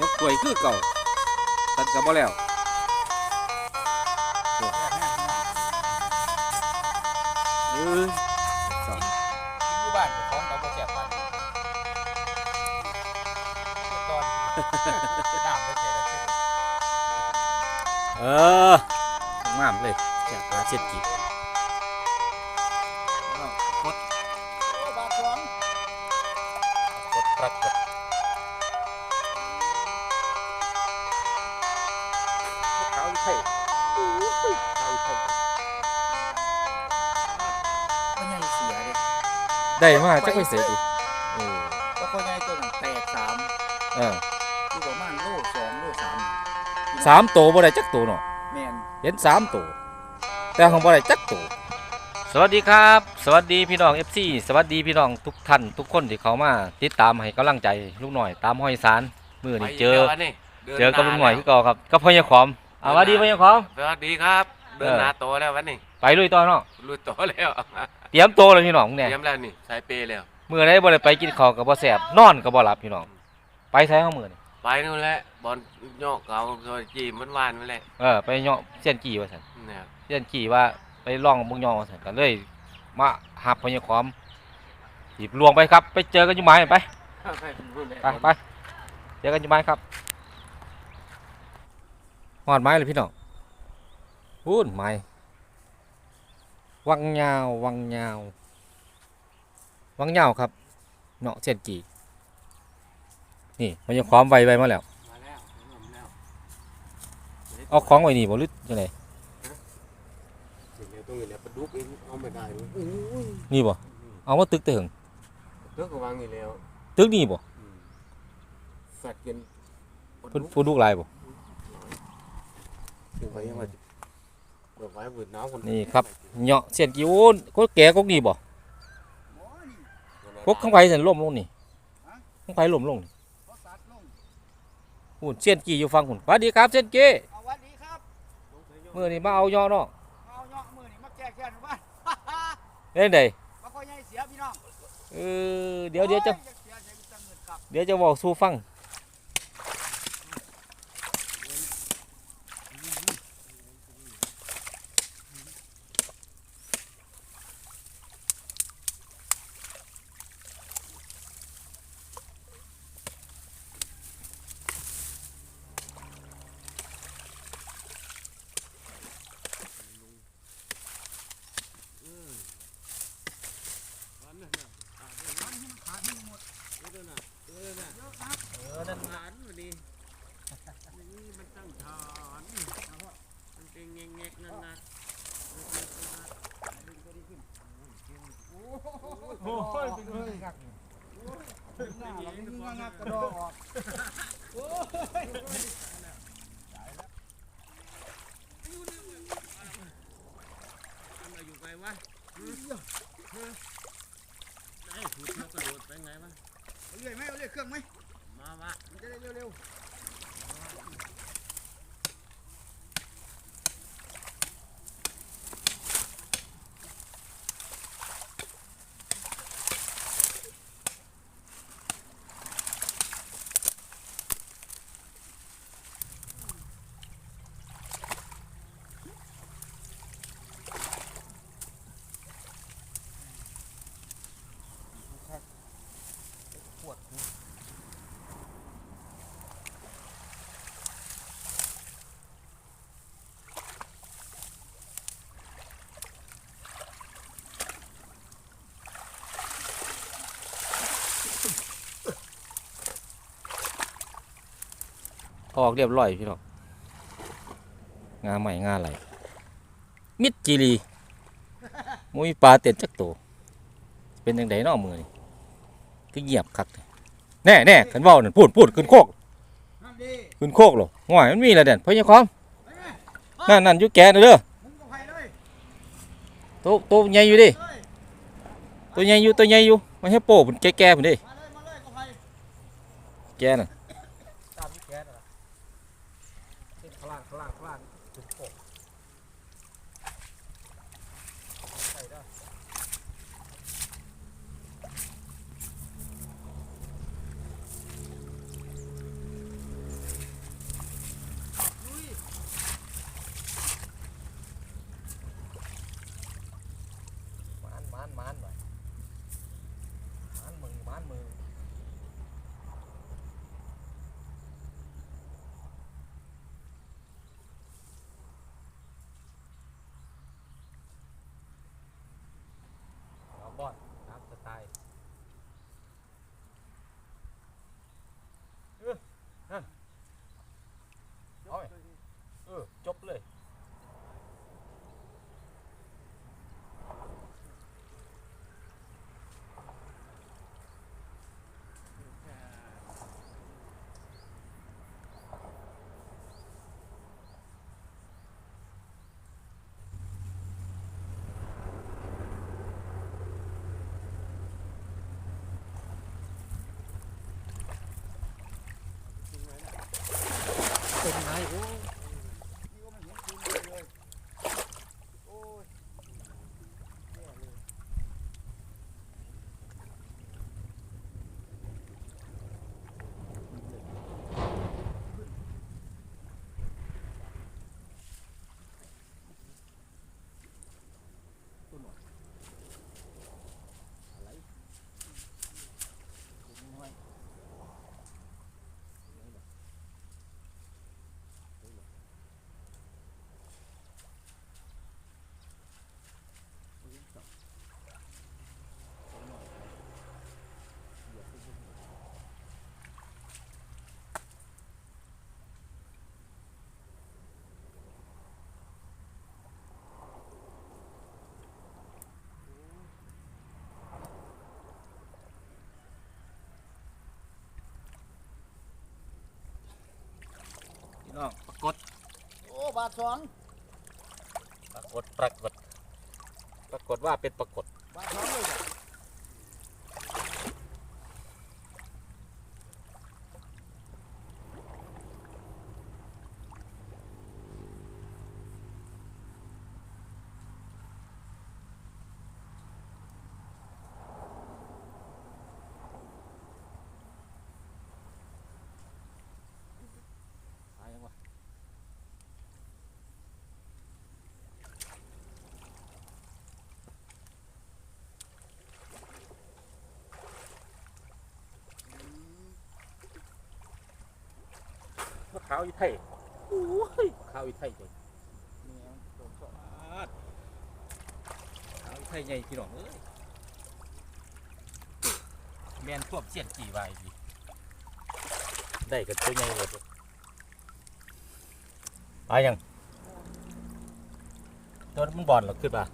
นกกล้วยคือเก่าตัดกับบ่แล้วเอ้ยสองอยู่บ้านกับของเราบ่แซ่บปานนี้ตอนน้ำไปใส่แล้วคือ เอองามเลยจากปลาเช็ดกีก ได้มาจักไปเสียดิเออก็คนใหญ่ตัวนั้นแตกสามเอออยู่ประมาณโลสองโลสามสามตัวบ่ได้จักตัวเนาะแม่นเห็นสามตัวแต่ของบ่ได้จักตัวสวัสดีครับ สวัสดีพี่น้อง FC สวัสดีพี่น้องทุกท่านทุกคนที่เขามาติดตามให้กำลังใจลูกหน่อยตามห้อยสารมือนี่เจอไปแล้วนี่ดิเจอกับลุงหน่อยาคือเก่าครับกับพ่อใหญ่ขอมอ่าสวัสดีพ่อใหญ่ขอมสวัสดีครับ เดินเออหนาโตแล้ววันนี้ไปลุยต่อเนาะรู้โตแล้วเตรียมโตวเลยพี่น้องเนี่ยเตรียมแล้วนี่สายเปย์แล้วมื้อใดบ่ได้ไปกินข้าวก็บ่แซ่บนอนก็บ่หลับพี่น้องไปใช้เฮามื้อนี่ไปนู่นแหละบอลโยกเก่าซอยจีมันวานๆนั่นแหละเออไปเหาะเสียนกี่ว่าซั่นนะครับเสียนกี่ว่าไปล่องบุงยอว่าซั่นก็เลยมาหับพ่อใหญ่ขอมหยิบลวงไปครับ ไปเจอกันอยู่หมายไปไปไปเจอกันอยู่ไม้ครับหอดไม้เลยพี่น้อง พูนไม้วังยาววังยาววังยาวครับเนาะเสียนกี่นี่มันยังคล้อมไวไวมาแล้วเอาคล้องไว้นี่บ่หรือยังไงนี่บ่เอามาตึกเถึงเลือกวางนี่แล้วตึกนี่บ่สัตว์กินพิ่นผู้ลูกลายบ่ถึงไปยังไง เปิดไว้เปิดน้ำคนนี่ครับเนาะเสียนกี่โอ้ก็แก่ก็นี่บ่พวกข้างไปสันล่มลงนี่ข้างไปล่มลงนี่เขาตัดลงหุ่นเสียนกี่อยู่ฟังหุ่นสวัสดีครับเสียนกี่เอาวัสดีครับมื่อนี้มาเอายอเนาะเอาเนาะมือนี่มาแก้แค้นหมู่บ้านเล่นไดมาค่อยใหญ่เสียพี่น้องเออเดี๋ยวเดี๋ยวจะโอ้เสียเสียจังเงินกลับเดี๋ยวจะบอกสู้ฟังเออนั่น ฐานวันนี้นี่มันตั้งฐานมันเป็นเงงๆนั่นนะ โอ้ยเป็นเฮ้ยครับ หน้าเราไม่งังับกระดองออกทำอะไรอยู่ไกลวะไอ้ถูกกระโดดไปไงวะเอาเรื่อยไหมเอาเรื่อยเครื่องไหมมาวะมันจะได้เร็ว ออกเรียบร้อยพี่น้องงาใหม่งาไหลมิดจีรีมุ้ยปลาเต็ดจักตัวเป็นยังไงนาะมือนี่ก็เงียบคักแน่แน่ขันว้านั่นพูดพูดขึ้นโคกขึ้นโคกหรอห่วยมันมีอะไรเด่นพ่อยังคอมนั่นนั่นยุแกนะเด้อกตัวตัวใหญ่อยู่ดิตัวใหญ่อยู่ตัวใหญ่อยู่ไม่ให้โป้ผมแก่แก่ผมดิแกน่ะ ตามที่แกน่ะเส้นข้างล่างข้างล่างข้าง ล่างจุดโปะใส่ได้ อานมือเอาบอดตามสไตล์เออนั่นเอาไว้เออ จบเลย เป็นไงโอ้ นี่ก็มันเห็นคืนเลยโอ้ยแย่เลย พี่ น้องปรากฏโอ้บาทสองปรากฏปรากฏปรากฏว่าเป็นปรากฏบาทสองเลยเหรอ ตายยังวะมะ ขาวอีไทยโอ้ยมะขาวอีไทยเลยเนี่ยมันโดนสองขาวอีไทยใหญ่พี่น้องเอ้ยแมนควบเสียนกี่ใบดีได้กันตัวใหญ่เลยตายยังตัวมันบอลหรอขึ้นป่ะ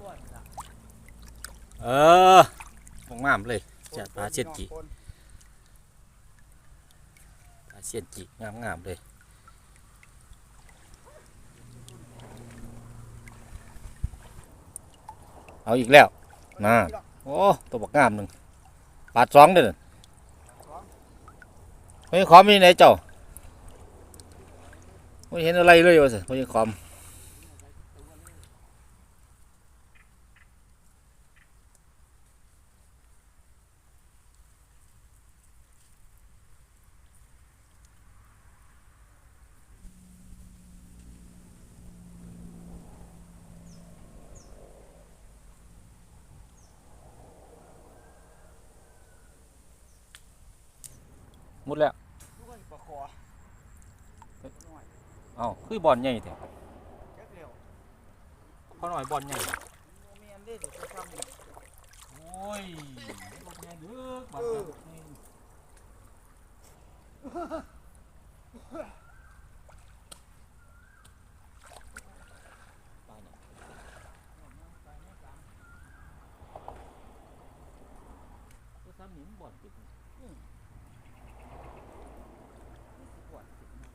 ก้อนละเออมองงามเลยจัดปลาเช็ดกี่คนปลา เสียนจีงามงามๆเลยเอาอีกแล้วน่าโอ้ตัวบักงามหนึ่งปาดสองเด้อไม่ขอมีไหนเจ้าไม่เห็นอะไรเลยวะสิไม่ขอมห มุดแล้วปลาคอน้อยเอ้าคือบอลใหญ่แท้จ๊กเร็วพอหน่อยบอลใหญ่โมเมนได้เดี๋ยวจะทำนี่โอ้ยบอลใหญ่เด้อบอลเออปลาเนี่ยตัวซ้ำนี่มันบอลปิด นี่สิบกว่าสิบนะ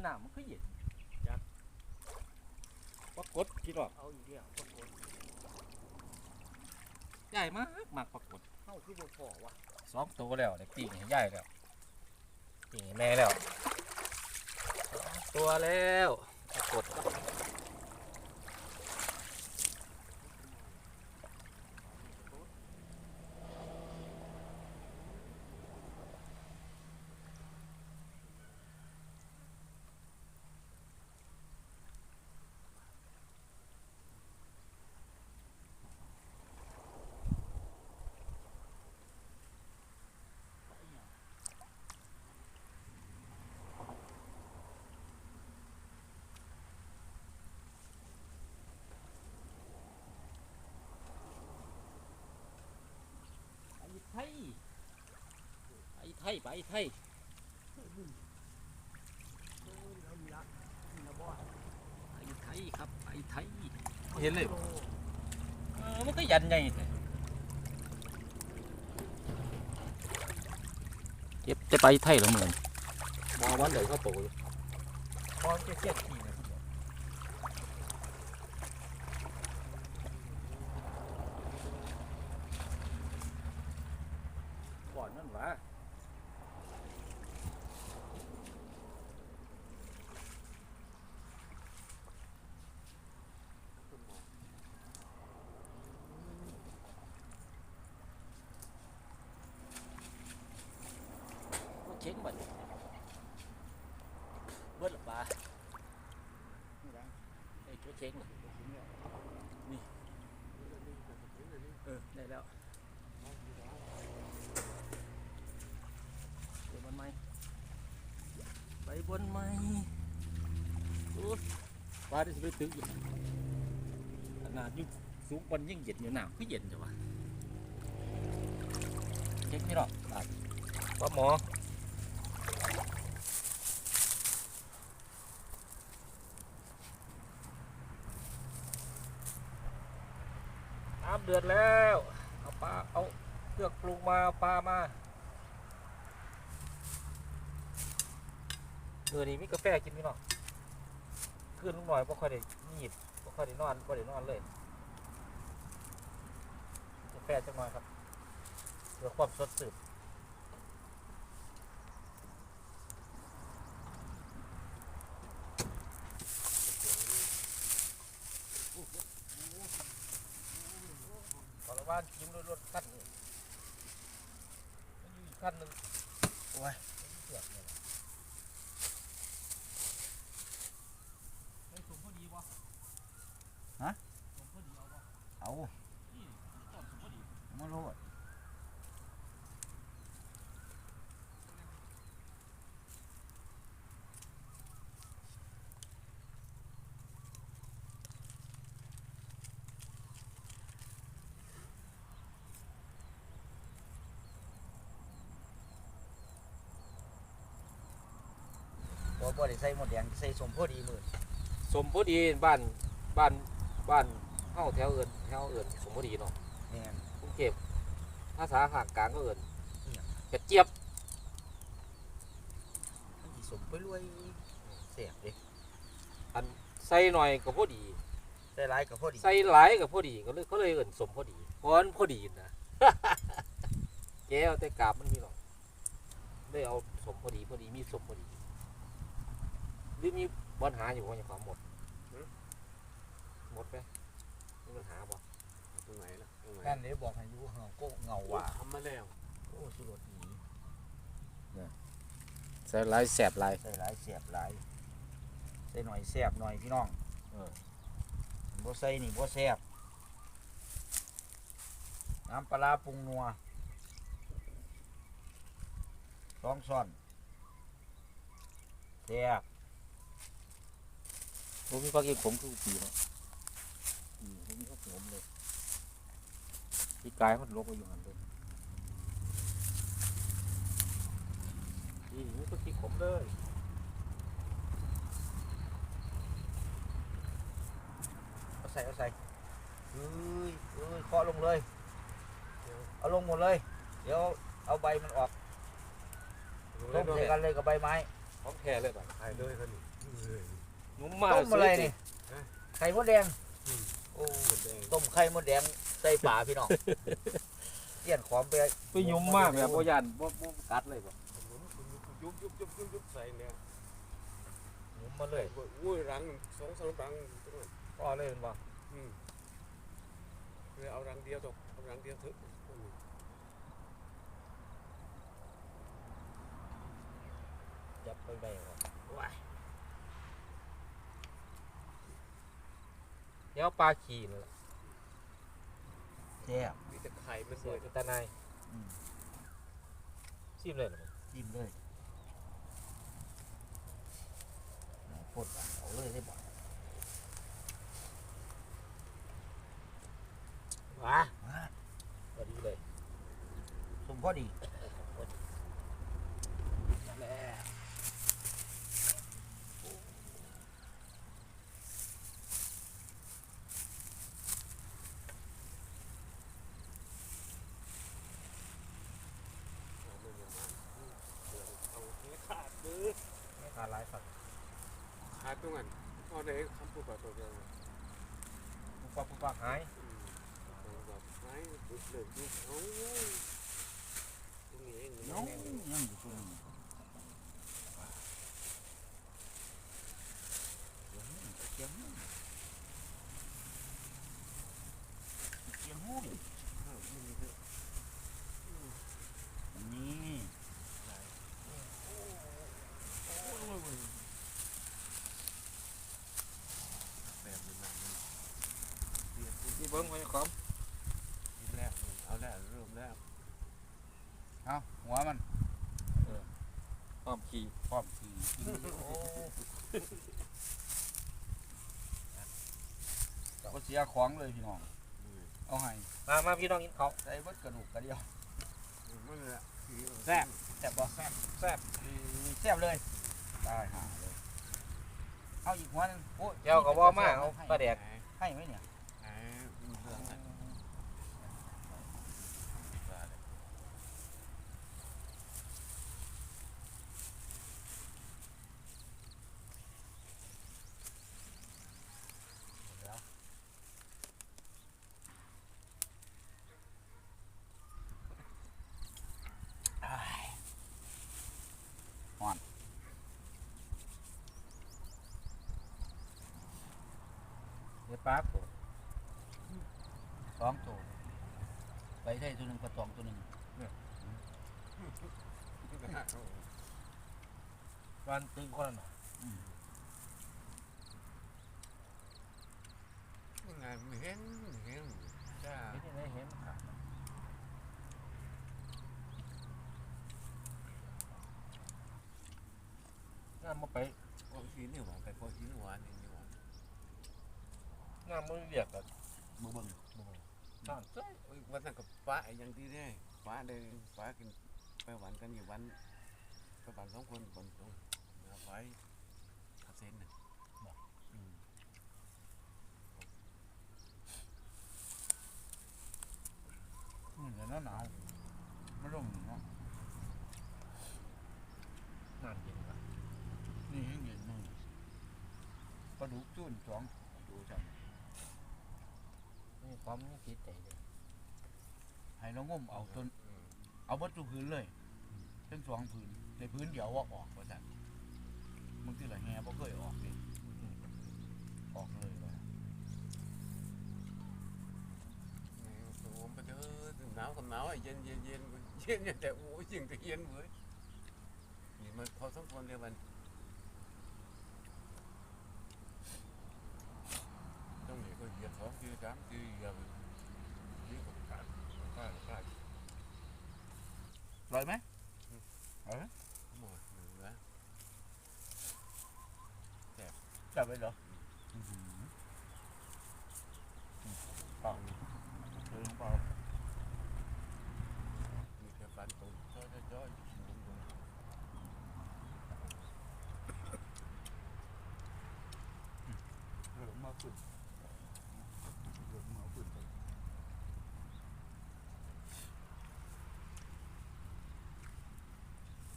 เอ้ยน้ำมันคือเย็นจักปรากฏพี่น้องเอาอีกแล้วปรากฏใหญ่มากมากปรากฏเข้าคือบ่พอวะสองตัวแล้วเด็กปีนี่ใหญ่แล้วปีนี่แม่แล้วสองตัวแล้วปรากฏ ยไปไทยไปไทยครับไปไทยเห็นเลยเออมันก็ยันใหญ่แต่เก็บจะไปไทยแล้วเหมือนมาวันไหนเขาโตพอจะเจ็ดทีนะก่อนนั่นหวะก็ เช็งบัดเบิดหรือปลาไอ้ตัวเช็งนี่ เออ ได้แล้วไปบนไม้ไปบนไม้โอ้ปลาที่จะไปตึกอยู่ขนาดยู่สูงบนยิ่งเย็นอยู่หนาวก็เย็นจังวะเช็คไม่หรอกปลาหมอ น้ำเดือดแล้ว เอาปลา เอาเลือกปลูกมาเอาปลามาเดือนี้มีกาแฟกินพี่น้องขึ้นลุงหน่อยบ่ค่อยได้งีบบ่ค่อยได้นอนบ่ได้นอนเลย กาแฟจังหน่อยครับเพื่อความสดชื่นขอละว่านกินรถรถขั้นนี่มันอยู่อีกขั้นหนึ่งโอ้ยเสือกเลยว่ะเฮ้ยสูงพอดีวะ ฮะ สูงพอดีเอาวะ เอา นี่ต้นสูงพอดี มาโลด บ่บ่ได้ใส่หมดแดงใส่สมพอดีมือสมพอดีบ้านบ้านบ้านเฮาแถวเอินแถวเอินสมพอดีเนาะแม่นกรุงเทพภาษาภาคกลางก็เอินอิหยังกระเจี๊ยบมันสิสมไปรวยเสียบเด้ใส่หน่อยก็พอดี ใส่หลายก็พอดีใส่หลายก็พอดีก็เลยเขาเลยเอินสมพอดีเพราะมันพอดีนะ แกเอาแต่กาบมันมีหรอกเลยเอาสมพอดีพอดีมีสมพอดี หรือมีปัญหาอยู่ว่าอย่างความหมดหมดไหมมีปัญหาบ่ตรงไหนล่ะตรงไหนนั่นเด้บอกให้อยู่เฮาก็เงาว่าทำมาแล้วโอ้สุรสดีใส่หลายแสบหลายใส่หลายเสียบหลายใส่หน่อยแซ่บหน่อยพี่น้องเออบ่ใส่นี่บ่แซ่บน้ำปลาร้าปรุงนัวสองช้อนแซ่บ ผมมีพักเองผมคือปีเนาะอืมผมมีพักผมเลยพี่กายมันลกไปอยู่หันเลยนี่มีพักที่ผมเลยเอาใส่เอาใส่เอ้ยเอ้ยเคาะลงเลย เอาลงหมดเลย เดี๋ยวเอาใบมันออกต้มใส่กันเลยกับใบไม้ พร้อมแท้เลยป่ะ ถ่ายด้วยกันนี่ นุ่มมากต้มอะไรนี่ฮะไข่มดแดงโอ้หมดแดงต้มไข่มดแดงใส่ป่าพี่น้องเลี่ยนขอมไปไปยุ่มมากแบบโบยานบ่บ่กัดเลยป่ะยุบยุบยุบยุบยุบใส่เนี่ยหมุนมาเลยอุ้ยรังสองสามรังตรงนั้นก็เลยเป็นบ่อืมเลยเอารังเดียวตกเอารังเดียวเถอะจับไปใบก่อน เดี๋ยวปลาขี่เลยแซ่บมีแต่ไข่มันสเลวยยเป็นตาในายอืมซิมเลยเหรอจิ้มเลยปดอะเอาเลยได้บ่ว้าพอดีเลย สมพอดีาดหลายครับขายตรงนั้นเอาได้คำพูดกับตัวเดียวเลยปุ๊บปั๊บปุ๊บปั๊บหายอืมเอาแบบไม้เลิกยุบเอาตรงนี้เองเนาะ ยังอยู่ตรงนี้ บิ้งไว้ครับทีแรกเอาแล้วเริ่มแล้วเอาหัวมันพร้อมขี่พร้อมขี่ก็เสียของเลยพี่น้อง เอาให้มามาพี่น้องกินเขาวใส่เบิดกระดูกกระเดียวมันเลยแซ่บแซ่บบ่แซ่บแซ่บแซ่บเลยได้หาเลย เอาอีกหัวหนึงโอ้เจ้าก็บ่มาเอาปลาแดกให้ไหมเนี่ย เดี๋ยวปั๊บโอ้สองตัวไปใช่ตัวหนึ่งปลาตองตัวหนึ่งวันตึงคนละหน่อยงานเห็นเห็นจ้าเห็นได้เห็นขาดงามมาไปพอชิ้นนี่หวานไปพอชิ้นหวานนี่หวาน งามมือเรียกกันมือเบิ่งท่านเจ้ยวันนั้นกับป้าอย่างที่ได้ป้าเดินป้ากินไปหวานกันอยู่วันไปหวานสองคนคนตรงนะไปขับเส้นน่ะอืมเดี๋ยวหนาวหนาวไม่ร่มเนาะน้ำเย็นกันนี่ยังเย็นมือปลาดุกจุ่นสองดูจังนี่ ความนี่คิดใจเลยให้เรางมเอาต้นเอาเบัตทุกพื้นเลยทั้งสองพื้นในพื้นเดียวว่าออกว่าจันมึงที่ละแฮบ่เคยออกเลยออกเลยว่าผมไปเจอหนาวกับหนาวเย็นเย็นเย็นเย็นแต่โอ้ยยิงแต่เย็นเว้ยนี่มันพอสมควรเลยมันต้องมีก็เห ยียบสองคือสามคือเหยียบนี่ก็ขาดขาดขาด ลอยไหม หมดเหลือ จับไว้เหรอเปล่าเออเปล่า มีแต่ฟันตุ่มจ้อยจ้อยดุมดุม เออมาขึ้นเออมาขึ้น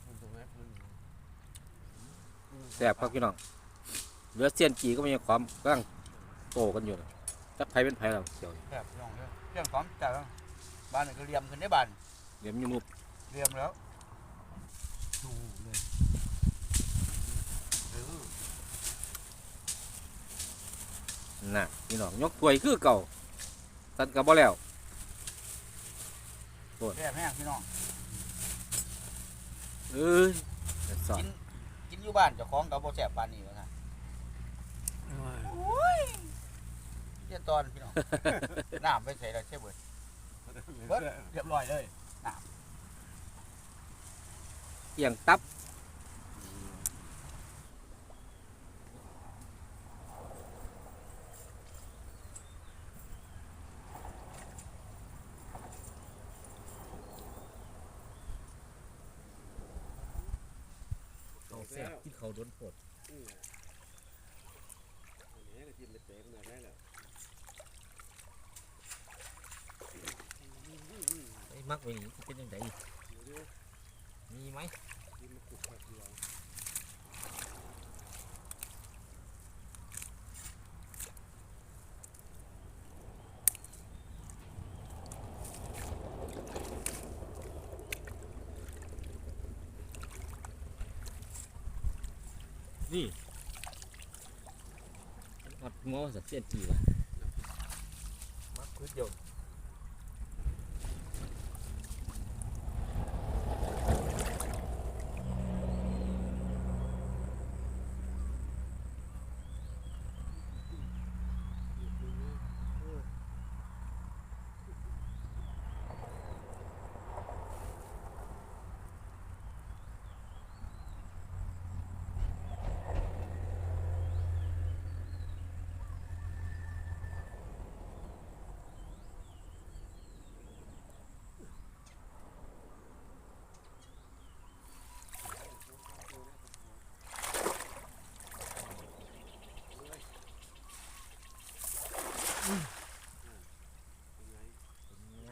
มันตรงนั้นมัน แซ่บครับพี่น้องเหลือเสียนจีก็มีความกำลังโตกันอยู่นะจักไผเป็นไผเราเกี่ยวแคบพี่น้องเด้อเรื่องของจ่าบ้านนี่ก็เรียมขึ้นได้บ้านเดี๋ยวมันอยูนุบเรียมแล้วดูเลยเออน่ะพี่น้องยกถ้วยคือเก่าตันกับบ่แล้วแซ่บแห้งพี่น้องเอ้ยแต่สอน กิน กินอยู่บ้านเจ้าของกับบ่แซ่บปานนี้ว่าซั่นเจ้าตอนพี่น้อง น้ำไปใส่แล้วใช่เบิดเบิดเรียบร้อยเลยเอียงตับเขาแซ่บที่เขาโดนปวด อันนี้ก็จิ้มไปเตะขนาดนั้นแหละ ไอ้มักไว้นี่สิเป็นยังไงมีไหม จิ้มมาขุดผักเดียว นี่วัดหัวสักเสียนกี่วะมักพืชเดียวไง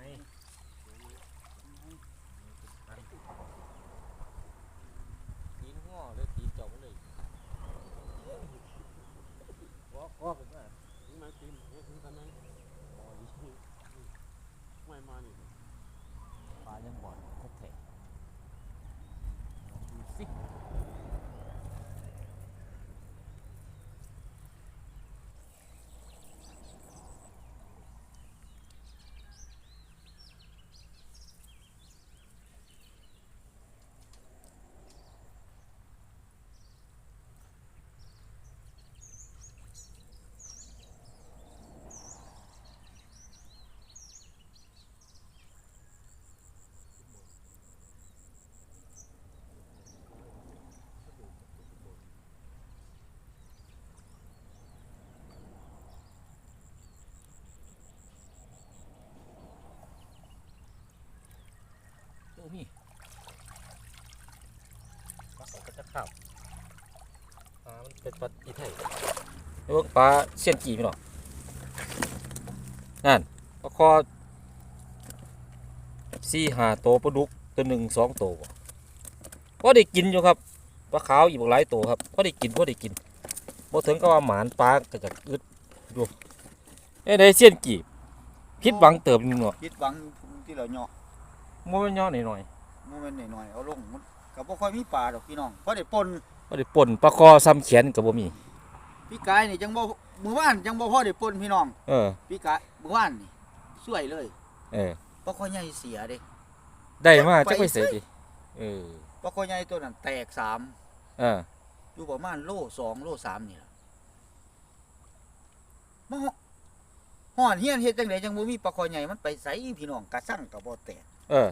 ตีนง้อเลยตีนเจาะไปเลยว้าวว้าวผมว่า ถึงมากินเอ๊ะถึงตอนนั้นอ๋อนี่ไม่มานี่ ปลายังบอดครบแท้ดูสิ โอ้มีป ลาเขาก็จะข้าวปลามันเป็นปลาอีไทยแล้วปลาเสียนกี่พี่น้องนั่นปลาคอสี่ห้าโตวปลาดุกตัวหนึ่งสองโตวบ่พอได้กินอยู่ครับปลาขาวอีกบักหลายโตวครับพอได้กินพอได้กินบ่ถึงก็ว่าหมานปลาก็จะอึดดูเอ้ได้เสียนกี่พิษหวังเติบนึงเนาะคิดหวังที่เราเนาะมันเป็นย่อหน่อยมันเป็นหน่อยๆเอาลงมัน ก็บ่ค่อยมีปลาดอกพี่น้องเพราะได้ปนๆบ่ได้ป่นปลาคอซ้ำแขนกับบ่มี พี่กายนี่จังบ่มื้อวานจังบ่พอได้ปนพี่น้อง เออ พี่กายมื้อวานนี่สวยเลยเออปลาคอใหญ่เสียเด้ได้มาไปจักไปเสียดิเออปลาคอใหญ่ตัวนั้นแตกสามเอออยู่ประมาณโลสองโลสามนี่ล่ะมาฮอฮ้อนเฮียนเฮ็ดจังไดจังบ่มีปลาคอใหญ่มันไปไสพี่น้องกระสั่งก็บ่แตกเออ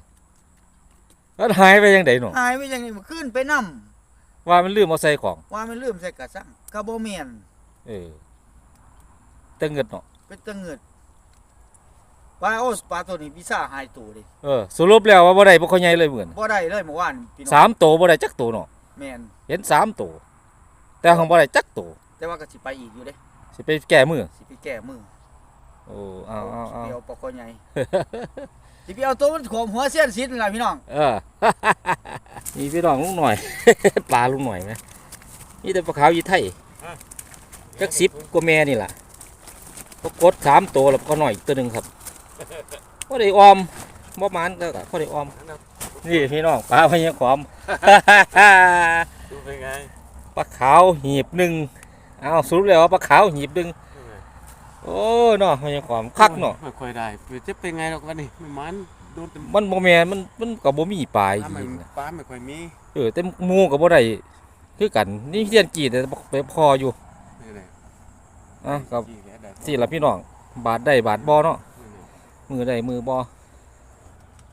แล้วหายไปยังไดหนูหายไปจังไดมันขึ้นไปนํว่ามันลืมเอาใส่ของ ว่ามันลืมใส่กระสั่งก็บ่แม่นเออแต่เงินเนาะเป็นตะเงิดปลาโอ้ปลาตัวนี้พิซ่าหายตัวเดิเออสรุปแล้วว่าบ่ได้บ่ค่อยใหญ่เลยเหมือนบ่ได้เลยเมื่อวานพี่น้องสามโตวบ่ได้จักโตวเนาะแม่นเห็นสามโตวแต่ของบ่ได้จักโตวแต่ว่าก็สิไปอีกอยู่เด้สิไปแก้มือสิไปแก้มือโอ้เอาเอาเอาสิไปเอาปลาคอใหญ่ สิไปเอาตัวมันขวมหัวเสี้ยนสินล่ะพี่น้องเออ นี่พี่น้องลุงหน่อย ปลาลุงหน่อยไหมนี่แต่ปลาขาวยีไทยจักสิบกว่าแม่นี่ล่ะปรากฏสามตัวแล้วก็หน่อยอีกตัวหนึ่งครับก็ได้ออมบ่หมานก็ก็ได้ออม นี่พี่น้องปลาพญาขอม ดูเป็นไง ปลาขาวหีบหนึ่งเอาสรุปแล้วว่าปลาขาวหีบหนึ่ง โอ้ยเนาะพญาขอมคักเนาะไม่ค่อยได้จะเป็นไงหรอกวันนี้ไม่มันโดนเต็มมันบ่แม่นมันมันก็บ่มีปลายปลาไม่หีบนะปลาไม่ค่อยมีเออแต่หมูก็บ่ได้คือกันนี่เรียนกรีดแต่บ่ไปพออยู่นี่แหละอะกับขี้แกะได้สี่ละพี่น้องบาทได้บาทบ่เนาะนี่แหละมือได้มือบ่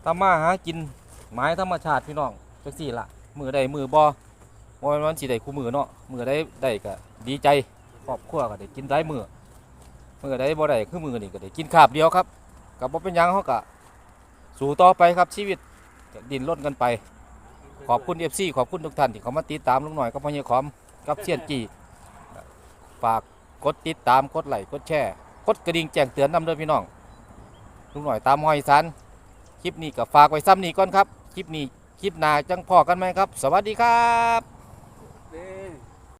ทำมาหากินไม้ธรรมชาติพี่น้องจังซี่ล่ะมือได้มือบ่บ่แม่นวันสิได้คู่มือเนาะมือได้ได้ก็ดีใจครอบครัวก็ได้กินได้มือ มือได้บ่ได้คือมือนี่ก็ได้กินคาบเดียวครับก็บ่เป็นยังเฮาก็สู้ต่อไปครับชีวิตดิ้นรนกันไป ขอบคุณ FC ขอบคุณทุกท่านที่เขามาติดตามลุงหน่อยกับพ่อใหญ่ขอมกับเซียนจีฝากกดติดตามกดไลค์กดแชร์กดกระดิ่งแจ้งเตือนนำเด้อพี่น้องลุงหน่อยตามหอยสันคลิปนี้ก็ฝากไว้ซ้ำนี้ก่อนครับ คลิปนี้คลิปหน้าจังพอกันไหมครับ สวัสดีครับ